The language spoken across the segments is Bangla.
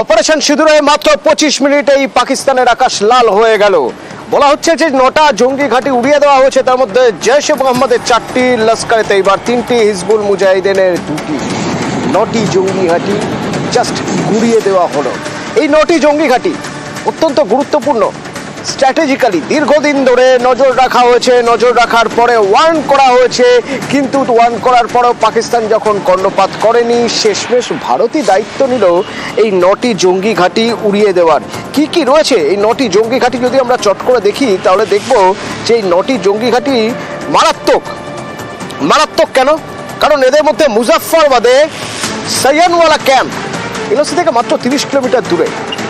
অপারেশন সিঁদুরে মাত্র পঁচিশ মিনিটেই পাকিস্তানের আকাশ লাল হয়ে গেল। বলা হচ্ছে যে নটা জঙ্গি ঘাঁটি উড়িয়ে দেওয়া হয়েছে। তার মধ্যে জৈশ মোহাম্মদের চারটি লস্করে তৈবার তিনটি হিজবুল মুজাহিদিনের দুটি। নটি জঙ্গি ঘাঁটি জাস্ট ঘুরিয়ে দেওয়া হলো। এই নটি জঙ্গি ঘাঁটি অত্যন্ত গুরুত্বপূর্ণ। স্ট্র্যাটেজিক্যালি দীর্ঘদিন ধরে নজর রাখা হয়েছে, নজর রাখার পরে ওয়ার্ন করা হয়েছে। কিন্তু ওয়ার্ন করার পরেও পাকিস্তান যখন কর্ণপাত করেনি, শেষমেশ ভারতই দায়িত্ব নিল এই নটি জঙ্গি ঘাঁটি উড়িয়ে দেওয়ার। কি কি রয়েছে এই নটি জঙ্গি ঘাঁটি যদি আমরা চট করে দেখি, তাহলে দেখব যে এই নটি জঙ্গি ঘাঁটি মারাত্মক। মারাত্মক কেন? কারণ এদের মধ্যে মুজাফফরবাদে সৈয়ানওয়ালা ক্যাম্প। এলসি থেকে মাত্র তিরিশ কিলোমিটার দূরে।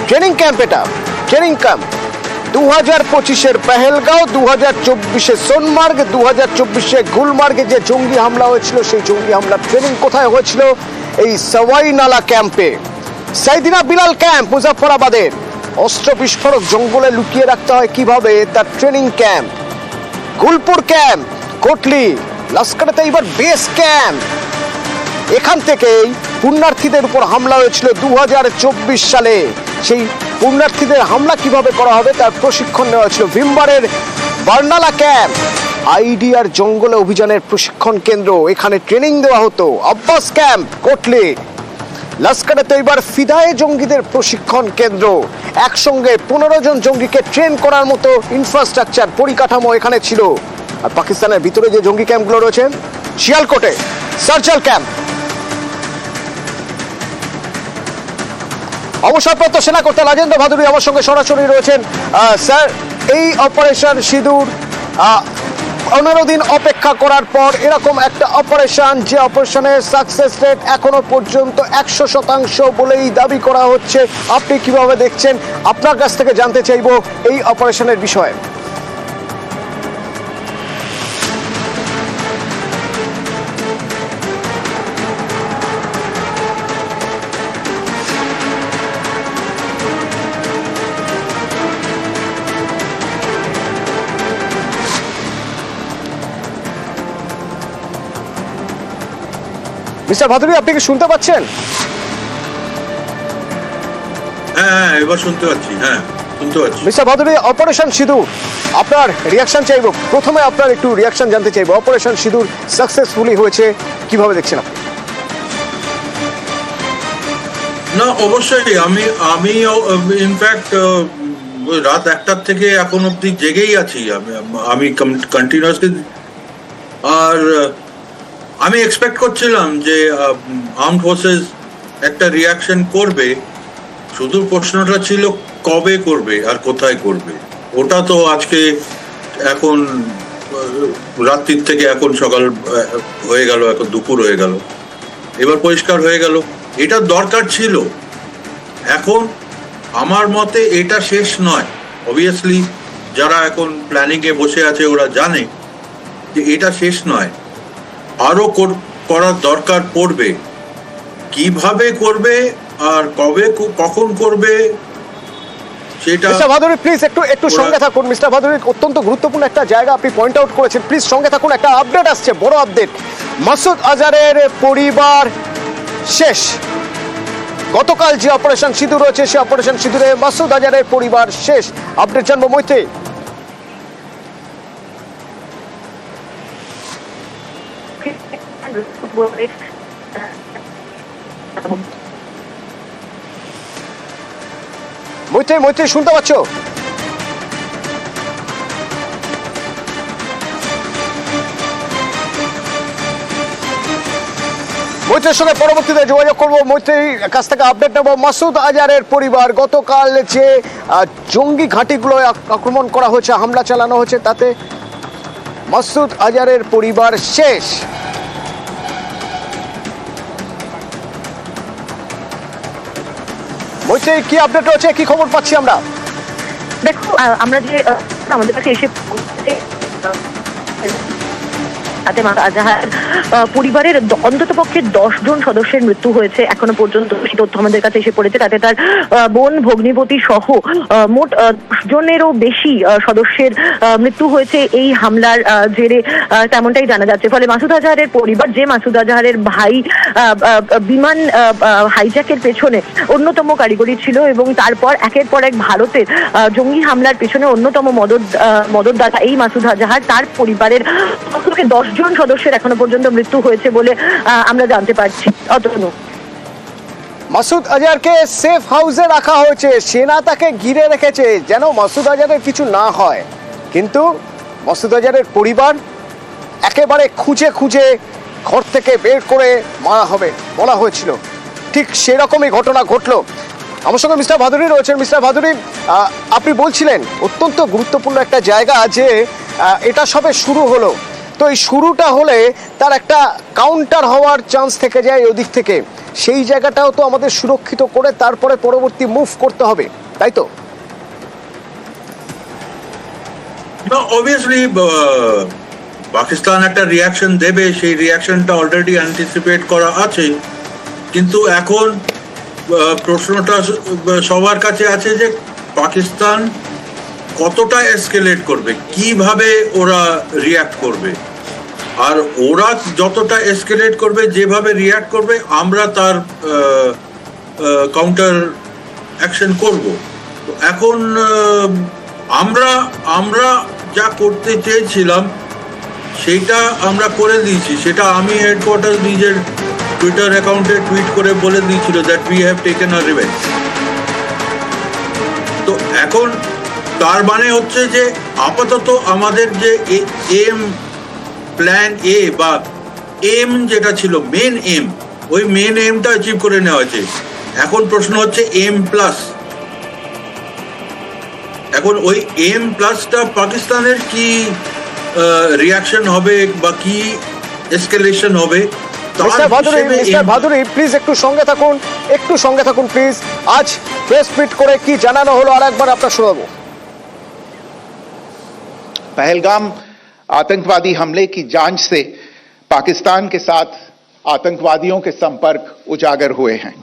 ট্রেনিং ক্যাম্প এটা। Training camp. দু হাজার পঁচিশের পেহেলগাঁও দু হাজার চব্বিশে সোনমার্গ দু হাজার চব্বিশে গুলমার্গে যে জঙ্গি হামলা হয়েছিল, সেই জঙ্গি হামলার ট্রেনিং কোথায় হয়েছিল? এই সওয়াই নালা ক্যাম্পে। সাইদিনা বিলাল ক্যাম্প, মুজাফরাবাদের। অস্ত্র বিস্ফোরক জঙ্গলে লুকিয়ে রাখতে হয় কীভাবে? তার training camp Gulpur camp, Kotli লস্করেতে এবার বেস ক্যাম্প এখান থেকেই পুণ্যার্থীদের উপর হামলা হয়েছিল দু হাজার চব্বিশ সালে। সেই পুণ্যার্থীদের হামলা কীভাবে করা হবে তার প্রশিক্ষণ নেওয়া হয়েছিল ভিমবারের বার্নালা ক্যাম্প। আইডিয়ার জঙ্গলে অভিযানের প্রশিক্ষণ কেন্দ্র, এখানে ট্রেনিং দেওয়া হতো। আব্বাস ক্যাম্প, কোটলি। লস্করে তৈবার ফিদায়ে জঙ্গিদের প্রশিক্ষণ কেন্দ্র। একসঙ্গে পনেরো জন জঙ্গিকে ট্রেন করার মতো ইনফ্রাস্ট্রাকচার পরিকাঠামো এখানে ছিল। আর পাকিস্তানের ভিতরে যে জঙ্গি ক্যাম্পগুলো রয়েছে, শিয়ালকোটে, সার্জাল ক্যাম্প। অবসরপ্রাপ্ত সেনাকর্তা রাজেন্দ্র ভাদুরী আমার সঙ্গে সরাসরি রয়েছেন স্যার। এই অপারেশন সিঁদুর পনেরো দিন অপেক্ষা করার পর এরকম একটা অপারেশন, যে অপারেশনের সাকসেস রেট এখনও পর্যন্ত একশো শতাংশ বলেই দাবি করা হচ্ছে। আপনি কীভাবে দেখছেন? আপনার কাছ থেকে জানতে চাইব এই অপারেশনের বিষয়ে। মিস্টার ভাদুরী আপনি কি শুনতে পাচ্ছেন? হ্যাঁ হ্যাঁ এবার শুনতে পাচ্ছি হ্যাঁ শুনতে পাচ্ছি। মিস্টার ভাদুরী অপারেশন সিঁদুর আপনার রিয়াকশন চাইব। প্রথমে আপনার একটু রিয়াকশন জানতে চাইব। অপারেশন সাকসেসফুলি হয়েছে কীভাবে দেখছেন আপনি? না অবশ্যই আমি আমি ইনফ্যাক্ট রাত একটার থেকে এখন অব্দি জেগেই আছি। আমি আমি কন্টিনিউয়াসলি আর আমি এক্সপেক্ট করছিলাম যে আর্ম ফোর্সেস একটা রিয়াকশন করবে। শুধু প্রশ্নটা ছিল কবে করবে আর কোথায় করবে। ওটা তো আজকে এখন রাত্রির থেকে এখন সকাল হয়ে গেল, এখন দুপুর হয়ে গেল। এবার পরিষ্কার হয়ে গেল। এটা দরকার ছিল। এখন আমার মতে এটা শেষ নয়। অবভিয়াসলি যারা এখন প্ল্যানিংয়ে বসে আছে, ওরা জানে যে এটা শেষ নয়। আরও কর- করার দরকার পড়বে। কীভাবে করবে আর কবে কখন করবে সেটা মিস্টার ভাদুরী প্লিজ একটু একটু সঙ্গে থাকুন। মিস্টার ভাদুরী অত্যন্ত গুরুত্বপূর্ণ একটা জায়গা আপনি পয়েন্ট আউট করেছেন। প্লিজ সঙ্গে থাকুন একটা আপডেট আসছে বড় আপডেট মাসুদ আজারের পরিবার শেষ। গতকাল যে অপারেশন সিঁদুর রয়েছে সে অপারেশন সিঁদুরে মাসুদ আজারের পরিবার শেষ। আপডেট জানব মৈত্রী। মৈত্রী মৈত্রী, শুনতে পাচ্ছ? মৈত্রীর সঙ্গে পরবর্তীতে যোগাযোগ করব। মৈত্রীর কাছ থেকে আপডেট নেব। মাসুদ আজারের পরিবার গতকাল যে জঙ্গি ঘাঁটিগুলো আক্রমণ করা হয়েছে, হামলা চালানো হয়েছে, তাতে মাসুদ আজারের পরিবার শেষ। মৈত্রী কি আপডেট রয়েছে কি খবর পাচ্ছি আমরা? দেখো আমরা যে আমাদের কাছে এসে তাতে আজাহার পরিবারের অন্তত পক্ষে দশ জন সদস্যের মৃত্যু হয়েছে এখনও পর্যন্ত। সেই তথ্য আমাদের কাছে এসে পড়েছে। তাতে তার বোন ভগ্নিপতি সহ মোট জনেরও বেশি সদস্যের মৃত্যু হয়েছে এই হামলার জেরে তেমনটাই জানা যাচ্ছে। ফলে মাসুদ আজহারের পরিবার, যে মাসুদ আজহারের ভাই বিমান হাইজ্যাকের পেছনে অন্যতম কারিগরি ছিল এবং তারপর একের পর এক ভারতের জঙ্গি হামলার পেছনে অন্যতম মদত মদতদাতা এই মাসুদ আজহার। তার পরিবারের দশ জন সদস্যের এখনও পর্যন্ত মৃত্যু হয়েছে বলে আমরা জানতে পারছি। অতনু। মাসুদ আজহারকে সেফ হাউসে রাখা হয়েছে। সেনা তাকে ঘিরে রেখেছে যেন মাসুদ আজহারের কিছু না হয়। কিন্তু মাসুদ আজহারের পরিবার একেবারে খুঁজে খুঁজে ঘর থেকে বের করে মারা হবে বলা হয়েছিল। ঠিক সেরকমই ঘটনা ঘটলো। আমার সঙ্গে মিস্টার ভাদুরী রয়েছেন। মিস্টার ভাদুরী আপনি বলছিলেন, অত্যন্ত গুরুত্বপূর্ণ একটা জায়গা যে এটা সবে শুরু হলো। তো এই শুরুটা হলে তার একটা কাউন্টার হওয়ার চান্স থেকে যায় ওদিক থেকে। সেই জায়গাটাও তো আমাদের সুরক্ষিত করে তারপরে পরবর্তী মুভ করতে হবে, তাই তো? অবভিয়াসলি পাকিস্তান একটা রিয়াকশন দেবে, সেই রিয়াকশনটা অলরেডি অ্যান্টিসিপেট করা আছে। কিন্তু এখন প্রশ্নটা সবার কাছে আছে যে পাকিস্তান কতটা এসকেলেট করবে? কীভাবে ওরা রিয়াক্ট করবে? আর ওরা যতটা এসকেলেট করবে, যেভাবে রিয়াক্ট করবে, আমরা তার কাউন্টার অ্যাকশন করব। তো এখন আমরা আমরা যা করতে চেয়েছিলাম সেটা আমরা করে দিয়েছি। সেটা আমি হেডকোয়ার্টার নিজের টুইটার অ্যাকাউন্টে টুইট করে বলে দিয়েছিল that we have taken our revenge তো এখন তার মানে হচ্ছে যে আপাতত আমাদের যে এম প্ল্যান এ বা এম যেটা ছিল মেন এম ওই মেন এমটা অ্যাচিভ করে নেওয়া হয়েছে। এখন প্রশ্ন হচ্ছে এম প্লাস এখন ওই এম প্লাসটা পাকিস্তানের কি রিয়াকশন হবে বা কি এসকেলেশন হবে? ভাদুরী প্লিজ একটু সঙ্গে থাকুন একটু সঙ্গে থাকুন প্লিজ আজ প্রেস মিট করে কি জানানো হলো আর একবার আপনার শোনাবো। पहलगाम आतंकवादी हमले की जाँच से पाकिस्तान के साथ आतंकवादियों के संपर्क उजागर हुए हैं।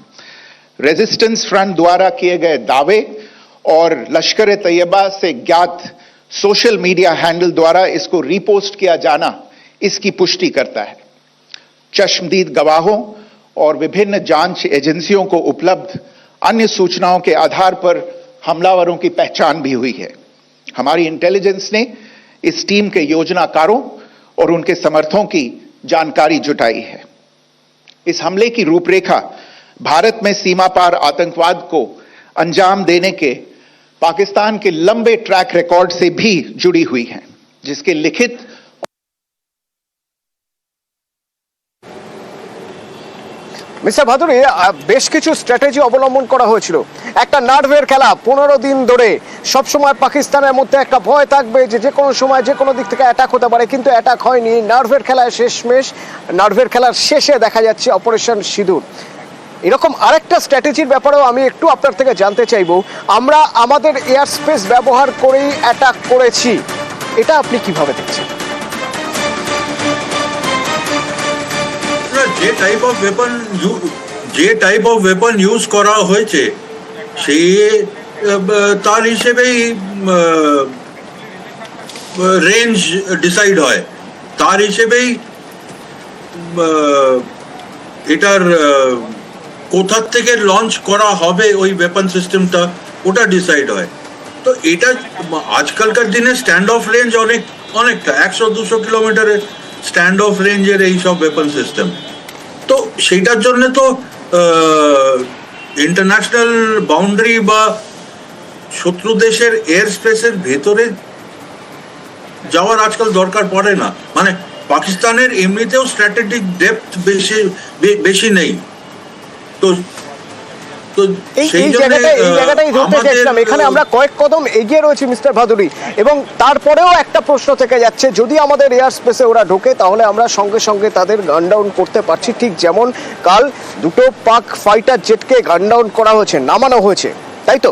रेजिस्टेंस फ्रंट द्वारा किए गए दावे और लश्कर तैयबा से ज्ञात सोशल मीडिया हैंडल द्वारा इसको रीपोस्ट किया जाना इसकी पुष्टि करता है। चश्मदीद गवाहों और विभिन्न जाँच एजेंसियों को उपलब्ध अन्य सूचनाओं के आधार पर हमलावरों की पहचान भी हुई है। हमारी इंटेलिजेंस ने इस टीम के योजनाकारों और उनके समर्थों की जानकारी जुटाई है। इस हमले की रूपरेखा भारत में सीमा पार आतंकवाद को अंजाम देने के पाकिस्तान के लंबे ट्रैक रिकॉर्ड से भी जुड़ी हुई है, जिसके लिखित মিস্টার ভাদুরী বেশ কিছু স্ট্র্যাটেজি অবলম্বন করা হয়েছিল। একটা নার্ভের খেলা, পনেরো দিন ধরে। সবসময় পাকিস্তানের মধ্যে একটা ভয় থাকবে যে যে কোনো সময় যে কোনো দিক থেকে অ্যাটাক হতে পারে, কিন্তু অ্যাটাক হয়নি। নার্ভের খেলায় শেষমেশ, নার্ভের খেলার শেষে দেখা যাচ্ছে অপারেশন সিঁদুর। এরকম আরেকটা স্ট্র্যাটেজির ব্যাপারেও আমি একটু আপনার থেকে জানতে চাইব। আমরা আমাদের এয়ার স্পেস ব্যবহার করেই অ্যাটাক করেছি। এটা আপনি কীভাবে দেখছেন? যে টাইপ অফ ওয়েপন যে টাইপ অফ ওয়েপন ইউজ করা হয়েছে, সে তার হিসেবেই রেঞ্জ ডিসাইড হয়। তার হিসেবেই এটার কোথার থেকে লঞ্চ করা হবে ওই ওয়েপন সিস্টেমটা ওটা ডিসাইড হয়। তো এটা, আজকালকার দিনে স্ট্যান্ড অফ রেঞ্জ অনেক, অনেকটা, একশো দুশো কিলোমিটারের স্ট্যান্ড অফ রেঞ্জের এই সব ওয়েপন সিস্টেম সেইটার জন্য তো ইন্টারন্যাশনাল বাউন্ডারি বা শত্রু দেশের এয়ার স্পেসের ভেতরে যাওয়ার আজকাল দরকার পড়ে না। মানে পাকিস্তানের এমনিতেও স্ট্র্যাটেজিক ডেপথ বেশি বেশি নেই। তো তো এই জায়গাটাই এই জায়গাটাই ধরতে চাইছিলাম এখানে আমরা কয়েক কদম এগিয়ে রয়েছি মিস্টার ভাদুরি। এবং তারপরেও একটা প্রশ্ন থেকে যাচ্ছে যদি আমাদের এয়ার স্পেসে ওরা ঢোকে তাহলে আমরা সঙ্গে সঙ্গে তাদের গান ডাউন করতে পারছি। ঠিক যেমন কাল দুটো পাক ফাইটার জেটকে গান ডাউন করা হয়েছে নামানো হয়েছে তাই তো?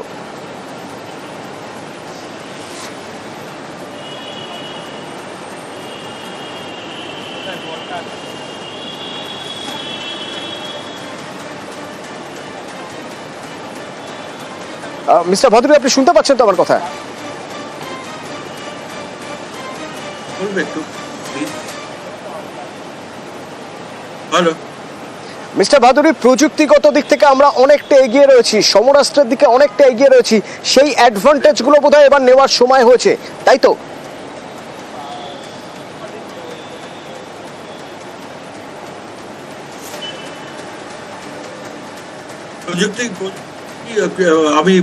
মিস্টার ভাদুরী আপনি শুনতে পাচ্ছেন তো আমার কথা? হ্যালো মিস্টার ভাদুরী প্রযুক্তিগত দিক থেকে আমরা অনেকটা এগিয়ে রয়েছি সমরাষ্ট্রের দিকে অনেকটা এগিয়ে রয়েছি সেই অ্যাডভান্টেজগুলো বোধহয় এবার নেওয়ার সময় হয়েছে তাই তো? প্রযুক্তি আমি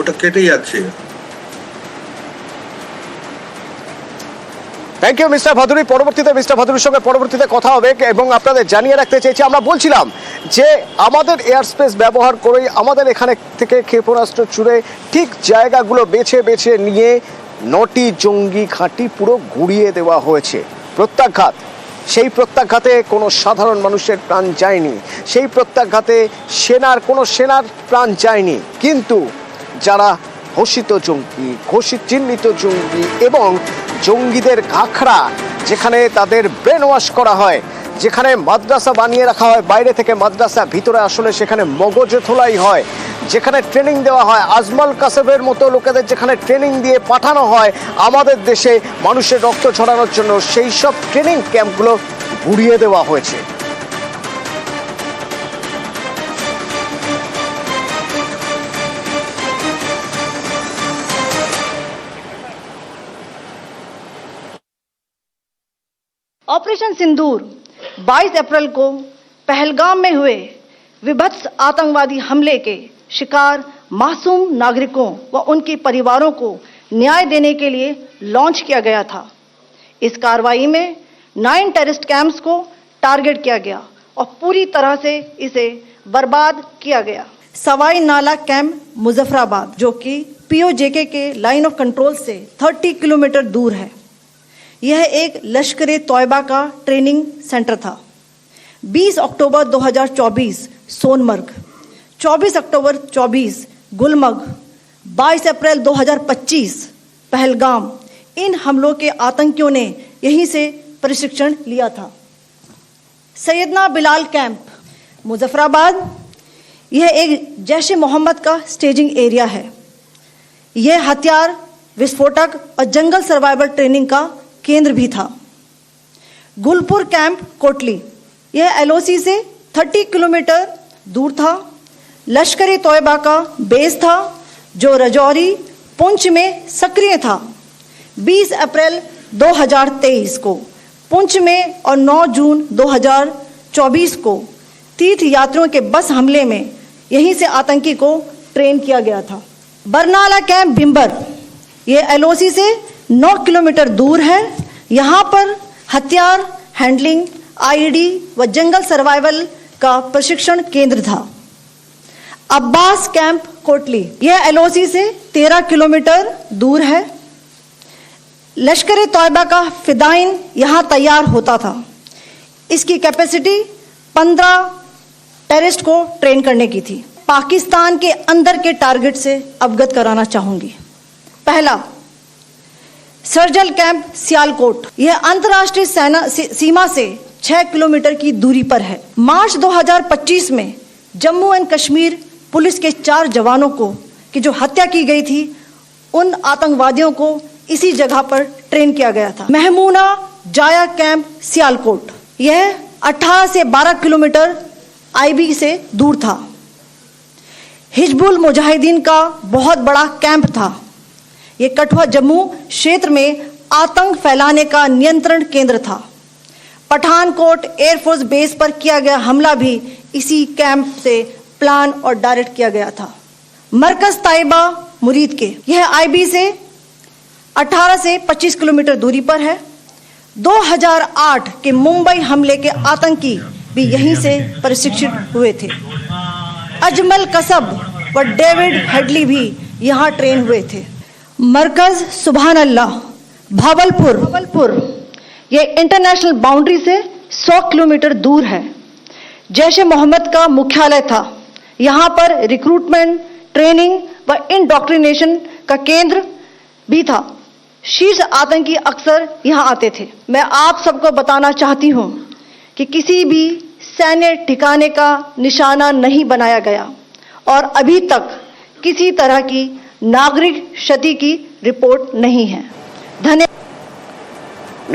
ওটা কেটে যাচ্ছে। থ্যাংক ইউ মিস্টার ভাদুরী পরবর্তীতে মিস্টার ভাদুরীর সঙ্গে পরবর্তীতে কথা হবে এবং আপনাদের জানিয়ে রাখতে চেয়েছি, আমরা বলছিলাম যে আমাদের এয়ার স্পেস ব্যবহার করেই আমাদের এখানে থেকে ক্ষেপণাস্ত্র ছুড়ে ঠিক জায়গাগুলো বেছে বেছে নিয়ে নটি জঙ্গি ঘাঁটি পুরো গুড়িয়ে দেওয়া হয়েছে। প্রত্যাঘাত। সেই প্রত্যাঘাতে কোনো সাধারণ মানুষের প্রাণ যায়নি। সেই প্রত্যাঘাতে সেনার কোনো সেনার প্রাণ যায়নি। কিন্তু যারা ঘোষিত জঙ্গি, ঘোষিত চিহ্নিত জঙ্গি এবং জঙ্গিদের ঘাখড়া যেখানে তাদের ব্রেন ওয়াশ করা হয়, যেখানে মাদ্রাসা বানিয়ে রাখা হয়, বাইরে থেকে মাদ্রাসা ভিতরে আসলে সেখানে মগজে থোলাই হয় যেখানে ট্রেনিং দেওয়া হয় আজমল কাসেবের মতো লোকেদের যেখানে ট্রেনিং দিয়ে পাঠানো হয় আমাদের দেশে মানুষের রক্ত ছড়ানোর জন্য সেই সব ট্রেনিং ক্যাম্পগুলো গুড়িয়ে দেওয়া হয়েছে ऑपरेशन सिंदूर 22 अप्रैल को पहलगाम में हुए विभत्स आतंकवादी हमले के शिकार मासूम नागरिकों व उनके परिवारों को न्याय देने के लिए लॉन्च किया गया था। इस कार्रवाई में नाइन टेररिस्ट कैंप्स को टारगेट किया गया और पूरी तरह से इसे बर्बाद किया गया। सवाई नाला कैंप मुजफ्फराबाद, जो कि पीओजेके के लाइन ऑफ़ कंट्रोल से 30 किलोमीटर दूर है। यह एक लश्कर ए तोयबा का ट्रेनिंग सेंटर था। 20 अक्टूबर 2024 सोनमर्ग। 24 अक्टूबर 24 गुलमर्ग 22 अप्रैल 2025 पहलगाम। इन हमलों के आतंकियों ने यहीं से प्रशिक्षण लिया था। सैयदना बिलाल कैंप, मुजफ्फराबाद। यह एक जैश ए मोहम्मद का स्टेजिंग एरिया है। यह हथियार, विस्फोटक और जंगल सर्वाइवल ट्रेनिंग का केंद्र भी था। गुलपुर कैंप, कोटली। यह एलओसी से 30 किलोमीटर दूर था। लश्कर तोयबा का बेस था, जो रजौरी पुंछ में सक्रिय था। 20 अप्रैल 2023 को, पुंछ में और 9 जून 2024 को तीर्थ यात्रियों के बस हमले में यहीं से आतंकी को ट्रेन किया गया था। बरनाला कैंप बिम्बर ये एलओसी से 9 किलोमीटर दूर है। यहाँ पर हथियार, हैंडलिंग आईडी व जंगल सर्वाइवल का प्रशिक्षण केंद्र था। अब्बास कैंप, कोटली। यह एलओसी से 13 किलोमीटर दूर है। लश्कर तोयबा का फिदाइन यहाँ तैयार होता था। इसकी कैपेसिटी 15 टेररिस्ट को ट्रेन करने की थी। पाकिस्तान के अंदर के टारगेट से अवगत कराना चाहूँगी। पहला, सर्जल कैंप, सियालकोट। यह अंतर्राष्ट्रीय सेना सीमा से 6 किलोमीटर की दूरी पर है। मार्च 2025 में जम्मू एंड कश्मीर पुलिस के चार जवानों को की जो हत्या की गई थी, उन आतंकवादियों को इसी जगह पर ट्रेन किया गया था। महमूना जाया कैंप, सियालकोट। यह 18 से 12 किलोमीटर आईबी से दूर था। हिजबुल मुजाहिदीन का बहुत बड़ा कैंप था। ये कठुआ जम्मू क्षेत्र में आतंक फैलाने का नियंत्रण केंद्र था। पठानकोट एयरफोर्स बेस पर किया गया हमला भी इसी कैंप से प्लान और डायरेक्ट किया गया था। मरकज ताइबा मुरीद के। यह आईबी से 18 से 25 किलोमीटर दूरी पर है। 2008 के मुंबई हमले के आतंकी भी यहीं से प्रशिक्षित हुए थे। अजमल कसब व डेविड हेडली भी यहाँ ट्रेन हुए थे। मरकज सुबहान अल्लाह भावलपुर। भावलपुर, ये इंटरनेशनल बाउंड्री से 100 किलोमीटर दूर है। जैश मोहम्मद का मुख्यालय था। यहाँ पर रिक्रूटमेंट ट्रेनिंग व इंडोक्ट्रिनेशन का केंद्र भी था। शीर्ष आतंकी अक्सर यहाँ आते थे। मैं आप सबको बताना चाहती हूँ कि किसी भी सैन्य ठिकाने का निशाना नहीं बनाया गया और अभी तक किसी तरह की नागरिक क्षति की रिपोर्ट नहीं है।